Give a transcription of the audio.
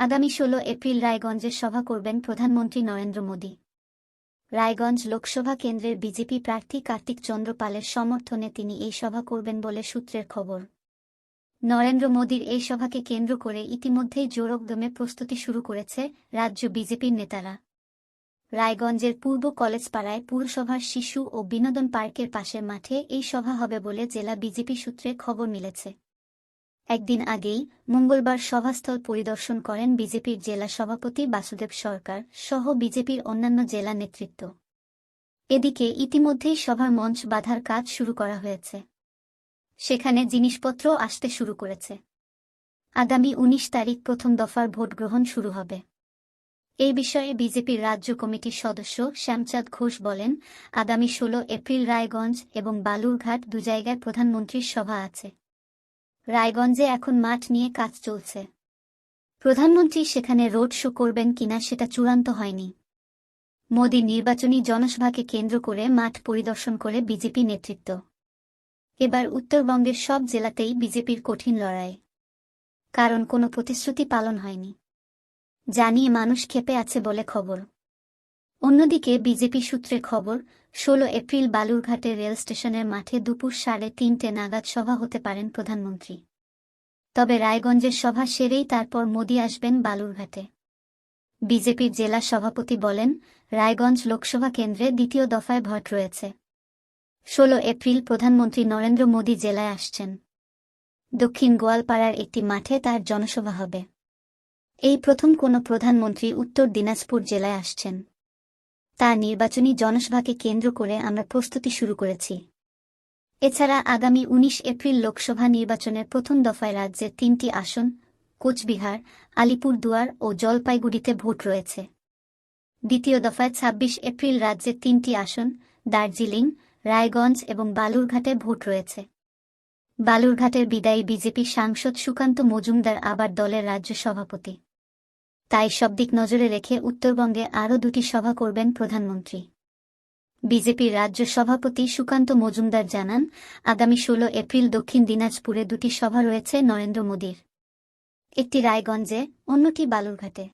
আগামী ষোলো এপ্রিল রায়গঞ্জে সভা করবেন প্রধানমন্ত্রী নরেন্দ্র মোদী। রায়গঞ্জ লোকসভা কেন্দ্রের বিজেপি প্রার্থী কার্তিক চন্দ্র পালের সমর্থনে তিনি এই সভা করবেন বলে সূত্রের খবর। নরেন্দ্র মোদীর এই সভাকে কেন্দ্র করে ইতিমধ্যেই জোরকদমে প্রস্তুতি শুরু করেছে রাজ্য বিজেপির নেতারা। রায়গঞ্জের পূর্ব কলেজপাড়ায় পুরসভার শিশু ও বিনোদন পার্কের পাশের মাঠে এই সভা হবে বলে জেলা বিজেপি সূত্রে খবর মিলেছে। একদিন আগেই মঙ্গলবার সভাস্থল পরিদর্শন করেন বিজেপির জেলা সভাপতি বাসুদেব সরকার সহ বিজেপির অন্যান্য জেলা নেতৃত্ব। এদিকে ইতিমধ্যেই সভার মঞ্চ বাঁধার কাজ শুরু করা হয়েছে। সেখানে জিনিসপত্র আসতে শুরু করেছে। আগামী ১৯ তারিখ প্রথম দফার ভোট গ্রহণ শুরু হবে। এই বিষয়ে বিজেপির রাজ্য কমিটির সদস্য শ্যামচাঁদ ঘোষ বলেন, আগামী ১৬ এপ্রিল রায়গঞ্জ এবং বালুরঘাট দু জায়গায় প্রধানমন্ত্রীর সভা আছে। রায়গঞ্জে এখন মাঠ নিয়ে কাজ চলছে। প্রধানমন্ত্রী সেখানে রোড শো করবেন কিনা সেটা চূড়ান্ত হয়নি। মোদী নির্বাচনী জনসভাকে কেন্দ্র করে মাঠ পরিদর্শন করে বিজেপি নেতৃত্ব। এবার উত্তরবঙ্গের সব জেলাতেই বিজেপির কঠিন লড়াই। কারণ কোনো প্রতিশ্রুতি পালন হয়নি। জানিয়ে মানুষ ক্ষেপে আছে বলে খবর। অন্যদিকে বিজেপি সূত্রে খবর ১৬ এপ্রিল বালুরঘাটের রেল স্টেশনের মাঠে দুপুর সাড়ে তিনটে নাগাদ সভা হতে পারেন প্রধানমন্ত্রী। তবে রায়গঞ্জের সভা সেরেই তারপর মোদী আসবেন বালুরঘাটে। বিজেপির জেলা সভাপতি বলেন, রায়গঞ্জ লোকসভা কেন্দ্রে দ্বিতীয় দফায় ভোট রয়েছে। ১৬ এপ্রিল প্রধানমন্ত্রী নরেন্দ্র মোদী জেলায় আসছেন। দক্ষিণ গোয়ালপাড়ার একটি মাঠে তার জনসভা হবে। এই প্রথম কোনো প্রধানমন্ত্রী উত্তর দিনাজপুর জেলায় আসছেন। তার নির্বাচনী জনসভাকে কেন্দ্র করে আমরা প্রস্তুতি শুরু করেছি। এছাড়া আগামী ১৯ এপ্রিল লোকসভা নির্বাচনের প্রথম দফায় রাজ্যের তিনটি আসন, কোচবিহার, আলিপুরদুয়ার ও জলপাইগুড়িতে ভোট রয়েছে। দ্বিতীয় দফায় ২৬ এপ্রিল রাজ্যের তিনটি আসন, দার্জিলিং, রায়গঞ্জ এবং বালুরঘাটে ভোট রয়েছে। বালুরঘাটের বিদায়ী বিজেপি সাংসদ সুকান্ত মজুমদার আবার দলের রাজ্য সভাপতি। তাই সব দিক নজরে রেখে উত্তরবঙ্গে আরও দুটি সভা করবেন প্রধানমন্ত্রী। বিজেপির রাজ্য সভাপতি সুকান্ত মজুমদার জানান, আগামী ১৬ এপ্রিল দক্ষিণ দিনাজপুরে দুটি সভা রয়েছে নরেন্দ্র মোদীর। একটি রায়গঞ্জে, অন্যটি বালুরঘাটে।